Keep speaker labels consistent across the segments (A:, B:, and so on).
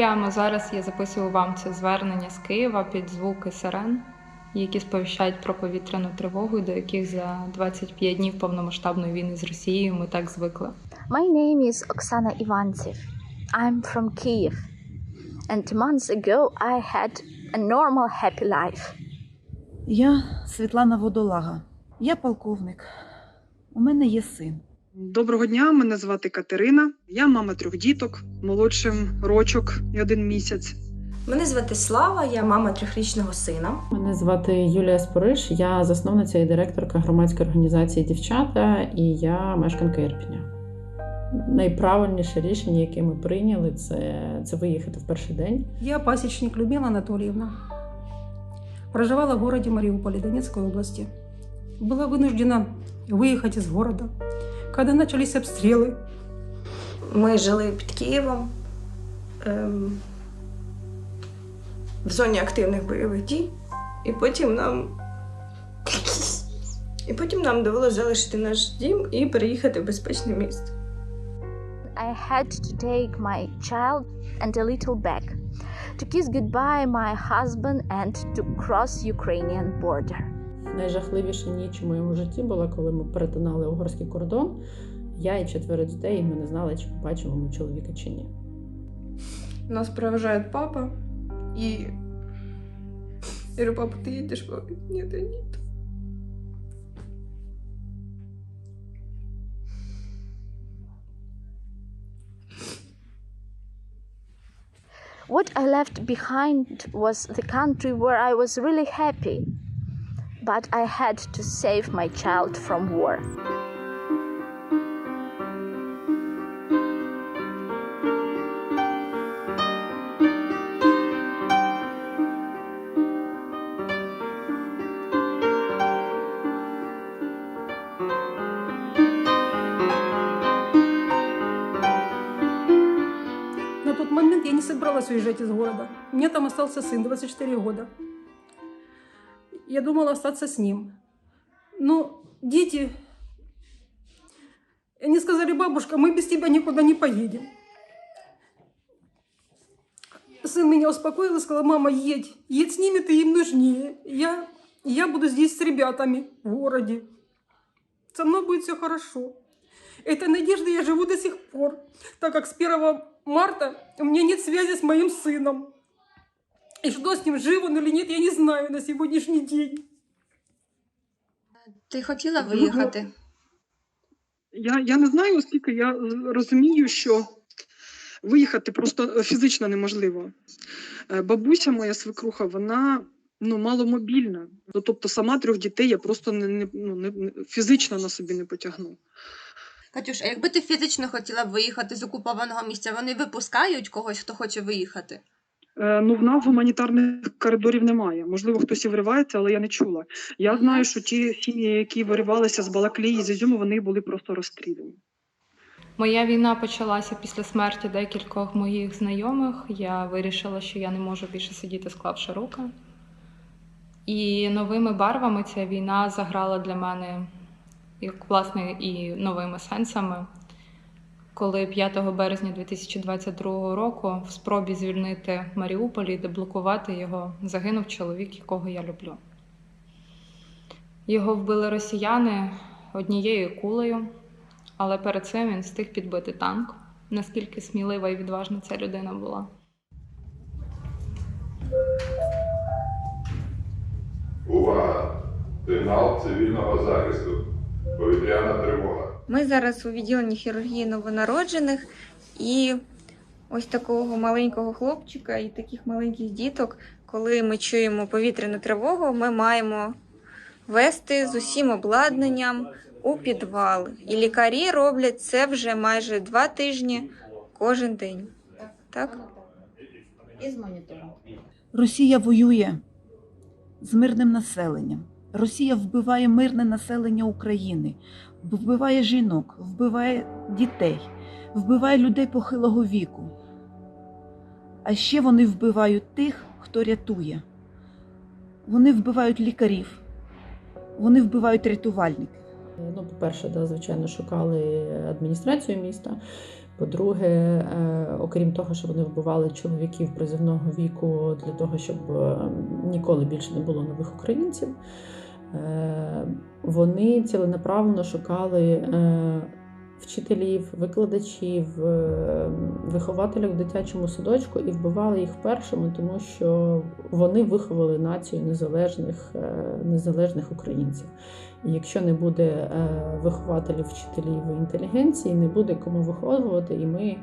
A: прямо зараз я записую вам це звернення з Києва під звуки сирен, які сповіщають про повітряну тривогу, до яких за 25 днів повномасштабної війни з Росією ми так звикли.
B: My name is Oksana Ivantsiv. I'm from Kiev. And months ago, I had a normal, happy life.
C: Я Світлана Водолага. Я полковник. У мене є син.
D: Доброго дня, мене звати Катерина. Я мама трьох діток, молодшим рочок і один місяць.
E: Мене звати Слава, я мама трьохрічного сина.
F: Мене звати Юлія Спориш, я засновниця і директорка громадської організації Дівчата, і я мешканка Ірпіня. Найправильніше рішення, яке ми прийняли, це, це виїхати в перший день.
G: Я пасечник Людмила Анатольевна. Проживала в городе Мариуполе Донецкой области. Была вынуждена выехать из города, когда начались обстрелы.
E: Ми жили під Києвом ем, в зоні активних бойових дій, і потім нам. І потім нам довелося залишити наш дім і переїхати в безпечне місце.
B: I had to take my child and a little bag to kiss goodbye my husband and to cross Ukrainian border.
F: Найжахливіша ніч у моєму житті була, коли ми перетинали угорський кордон. Я і четверо дітей, і ми не знали, чи побачимо ми чоловіка чи ні.
E: Нас провожає папа і. Я говорю, папа, ти їдеш? Папа, ні, я не їду.
B: What I left behind was the country where I was really happy, but I had to save my child from war.
G: На тот момент я не собиралась уезжать из города. У меня там остался сын, 24 года. Я думала остаться с ним. Но дети... Они сказали, бабушка, мы без тебя никуда не поедем. Сын меня успокоил и сказал, мама, едь. Едь с ними, ты им нужнее. Я, я буду здесь с ребятами в городе. Со мной будет все хорошо. Этой надеждой я живу до сих пор, так как с 1 марта у меня нет связи с моим сыном. И что с ним, жив он или нет, я не знаю на сегодняшний день.
H: Ти хотіла виїхати?
D: Я, я не знаю, оскільки я е, розумію, що виїхати просто фізично неможливо. Е, Бабуся моя свекруха, вона ну, маломобільна. Ну, Тобто сама трьох дітей я просто не, не, ну, не, фізично на собі не потягну.
H: Катюш, а якби ти фізично хотіла б виїхати з окупованого місця, вони випускають когось, хто хоче виїхати?
D: Е, Ну, в нас гуманітарних коридорів немає. Можливо, хтось і виривається, але я не чула. Я знаю, що ті сім'ї, які виривалися з Балаклії, з Ізюму, вони були просто розстріляні.
A: Моя війна почалася після смерті декількох моїх знайомих. Я вирішила, що я не можу більше сидіти, склавши руки. І новими барвами ця війна заграла для мене, як власне, і новими сенсами. Коли 5 березня 2022 року в спробі звільнити Маріуполь і деблокувати його, загинув чоловік, якого я люблю. Його вбили росіяни однією кулею, але перед цим він встиг підбити танк. Наскільки смілива і відважна ця людина була.
I: Увага! Сигнал цивільного захисту. Повітряна тривога.
J: Ми зараз у відділенні хірургії новонароджених і ось такого маленького хлопчика і таких маленьких діток, коли ми чуємо повітряну тривогу, ми маємо вести з усім обладнанням у підвал. І лікарі роблять це вже майже два тижні кожен день. Так? І з монітором.
C: Росія воює з мирним населенням. Росія вбиває мирне населення України, вбиває жінок, вбиває дітей, вбиває людей похилого віку. А ще вони вбивають тих, хто рятує. Вони вбивають лікарів, вони вбивають рятувальників.
F: Ну, по-перше, да, звичайно, шукали адміністрацію міста. По-друге, е, окрім того, що вони вбивали чоловіків призивного віку для того, щоб е, ніколи більше не було нових українців, вони ціленаправленно шукали е, вчителів, викладачів, е, вихователів в дитячому садочку і вбивали їх першими, тому що вони виховали націю незалежних, е, незалежних українців. І якщо не буде е, вихователів, вчителів і інтелігенції, не буде кому виховувати, і ми,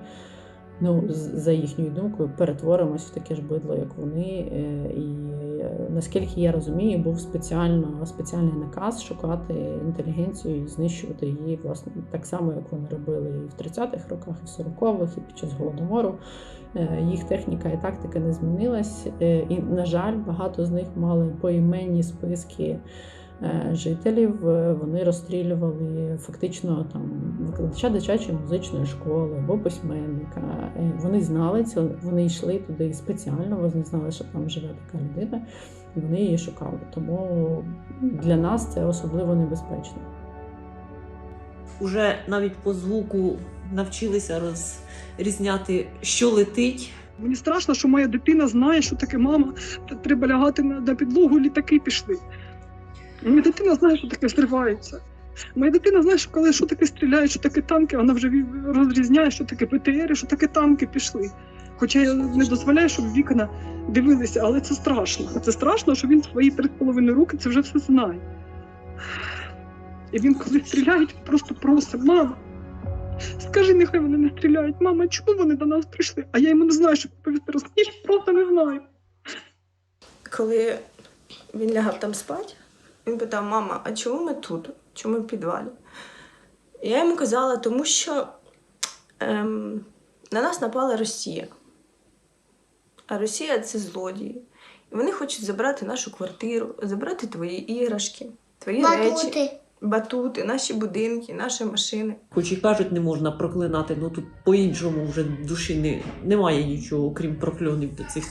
F: ну, за їхньою думкою, перетворимось в таке ж бидло, як вони. Е, І е, наскільки я розумію, був спеціально спеціальний наказ шукати інтелігенцію і знищувати її, власне, так само, як вони робили і в 30-х роках, і в 40-х, і під час голодомору. Е, Їх техніка і тактика не змінилась. Е, І, на жаль, багато з них мали поіменні списки жителів. Е, Вони розстрілювали фактично там викладача дитячої музичної школи або письменника. Е, Вони знали це, вони йшли туди спеціально, вони знали, що там живе така людина, і вони її шукали. Тому для нас це особливо небезпечно.
K: Уже навіть по звуку навчилися розрізняти, що летить.
D: Мені страшно, що моя дитина знає, що таке мама, треба лягати на, на підлогу, літаки пішли. Моя дитина знає, що таке зривається. Моя дитина знає, що коли що таке стріляють, що таке танки, вона вже розрізняє, що таке ПТР, що таке танки пішли. Хоча я не дозволяю, щоб вікна дивилися, але це страшно. Це страшно, що він свої три з половиною роки це вже все знає. І він, коли стріляють, просто просить, мама, скажи, нехай вони не стріляють. Мама, чому вони до нас прийшли? А я йому не знаю, що відповісти. Розкажи, просто не знаю.
E: Коли він лягав там спати, він питав: мама, а чому ми тут? Чому ми в підвалі? Я йому казала, тому що ем, на нас напала Росія. А Росія це злодії. І вони хочуть забрати нашу квартиру, забрати твої іграшки, твої речі, батути, наші будинки, наші машини.
K: Хоч і кажуть, не можна проклинати, ну тут по-іншому вже душі не, немає нічого, крім прокльонів до цих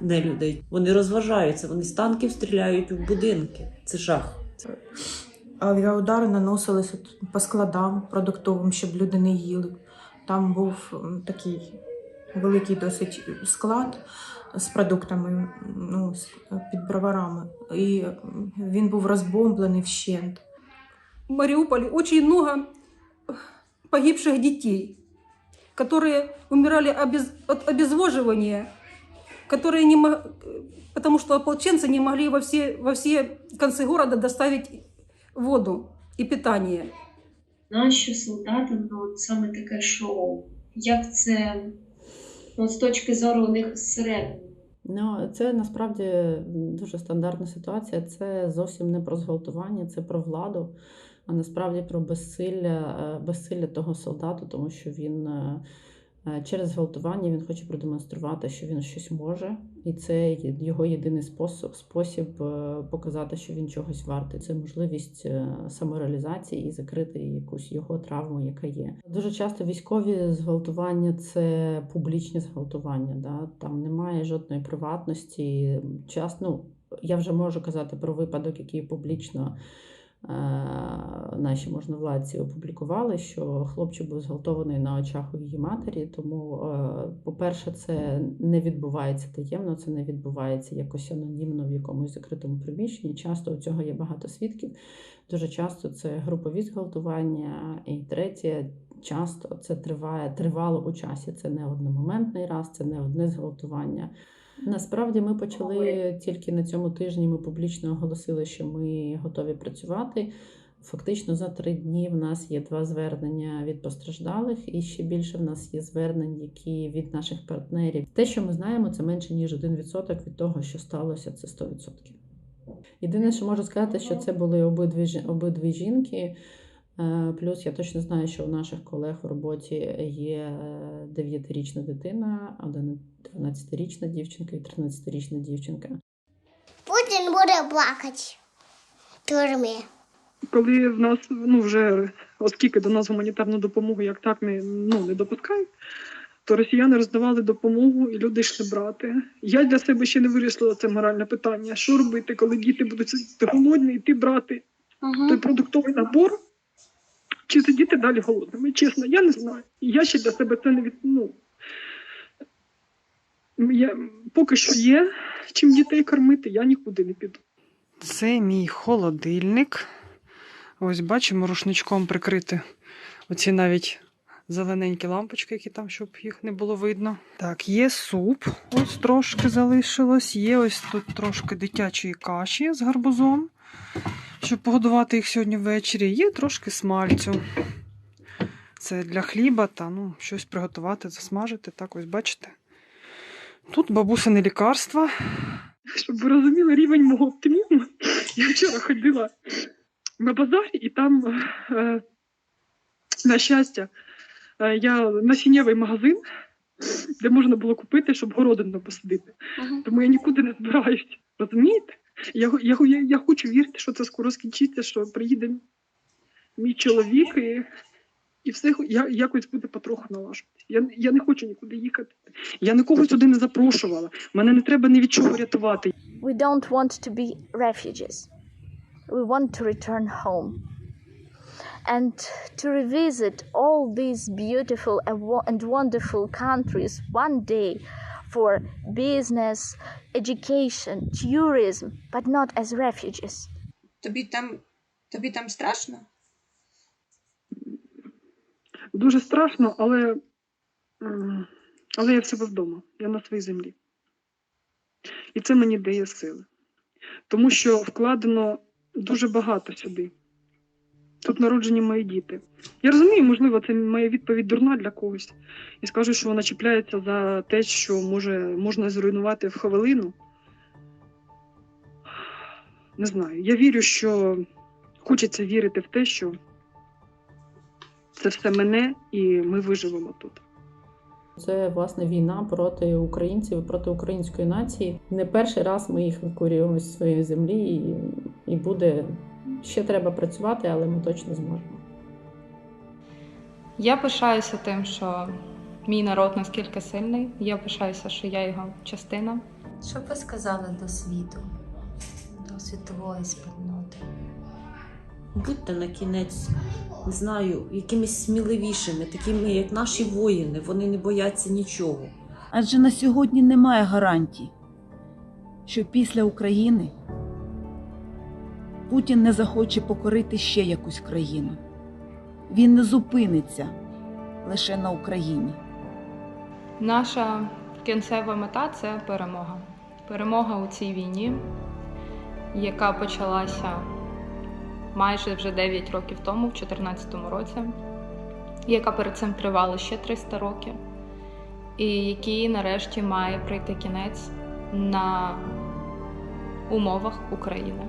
K: нелюдей. Вони розважаються, вони з танків стріляють у будинки. Це жах.
L: Авіаудари наносилися по складам продуктовим, щоб люди не їли. Там був такий великий досить склад з продуктами ну, під броварами. І він був розбомблений вщент.
G: В Мариуполе очень много погибших детей, которые умирали обез- от обезвоживания, которые не мо- потому что ополченцы не могли во все, во все концы города доставить воду и питание.
M: Нащо солдатам ну, от саме таке шоу? Як це ну, з точки зору у них зсередини?
F: Ну, це насправді дуже стандартна ситуація. Це зовсім не про зґвалтування, це про владу, а насправді про безсилля, е, безсилля того солдату, тому що він е, е, через зґвалтування він хоче продемонструвати, що він щось може, і це його єдиний спосіб, спосіб показати, що він чогось вартий. Це можливість самореалізації і закрити якусь його травму, яка є. Дуже часто військові зґвалтування це публічні зґвалтування. Да? Там немає жодної приватності. Час, ну, я вже можу казати про випадок, який публічно наші можновладці опублікували, що хлопчик був зґвалтований на очах у її матері. Тому, е, по-перше, це не відбувається таємно, це не відбувається якось анонімно в якомусь закритому приміщенні. Часто у цього є багато свідків. Дуже часто це групові зґвалтування. І третє, часто це триває тривало у часі. Це не одномоментний раз, це не одне зґвалтування. Насправді ми почали тільки на цьому тижні. Ми публічно оголосили, що ми готові працювати. Фактично за три дні в нас є два звернення від постраждалих, і ще більше в нас є звернень, які від наших партнерів. Те, що ми знаємо, це менше ніж 1% від того, що сталося, це 100%. Єдине, що можу сказати, що це були обидві обидві жінки. Е, Плюс я точно знаю, що у наших колег в роботі є 9-річна дитина, 12-річна дівчинка і 13-річна дівчинка.
N: Путін буде плакати в тюрмі.
D: Коли в нас ну вже оскільки до нас гуманітарну допомогу як так не ну не допускають, то росіяни роздавали допомогу і люди йшли брати. Я для себе ще не вирішила це моральне питання. Що робити, коли діти будуть сидіти голодні, йти брати той продуктовий набор, чи сидіти далі голодними. Чесно, я не знаю. Я ще для себе це не від. Ну, я, поки що є чим дітей кормити, я нікуди не піду.
O: Це мій холодильник. Ось бачимо, рушничком прикрити оці навіть зелененькі лампочки, які там, щоб їх не було видно. Так, є суп, ось трошки залишилось. Є ось тут трошки дитячої каші з гарбузом, щоб погодувати їх сьогодні ввечері. Є трошки смальцю. Це для хліба та ну, щось приготувати, засмажити. Так, ось бачите. Тут бабусине лікарства.
D: Щоб ви розуміли рівень мого оптимізму, я вчора ходила на базар, і там, е, на щастя, е, я насіннєвий магазин, де можна було купити, щоб городину посадити. Тому я нікуди не збираюсь. Розумієте? Я, я, я, я хочу вірити, що це скоро скінчиться, що приїде мій чоловік і, і все я, якось буде потроху налажуватися. Я, я не хочу нікуди їхати. Я нікого сюди не запрошувала. Мене не треба ні від чого рятувати.
B: We don't want to be refugees. We want to return home and to revisit all these beautiful and wonderful countries one day for business, education, tourism, but not as refugees.
H: Тобі там, тобі там страшно?
D: Дуже страшно, але, але я в себе вдома, я на своїй землі. І це мені дає сили. Тому що вкладено дуже багато сюди. Тут народжені мої діти. Я розумію, можливо, це моя відповідь дурна для когось. І скажу, що вона чіпляється за те, що може, можна зруйнувати в хвилину. Не знаю. Я вірю, що хочеться вірити в те, що це все мене, і ми виживемо тут.
F: Це власне війна проти українців, проти української нації. Не перший раз ми їх викорюємо з своєї землі, і, і буде ще треба працювати, але ми точно зможемо.
A: Я пишаюся тим, що мій народ наскільки сильний. Я пишаюся, що я його частина.
P: Що б ви сказали до світу, до світової спільноти?
K: Будьте на кінець, не знаю, якимись сміливішими, такими, як наші воїни. Вони не бояться нічого.
C: Адже на сьогодні немає гарантій, що після України Путін не захоче покорити ще якусь країну. Він не зупиниться лише на Україні.
A: Наша кінцева мета це перемога. Перемога у цій війні, яка почалася майже вже 9 років тому, в 2014 році, яка перед цим тривала ще 300 років, і який нарешті має прийти кінець на умовах України.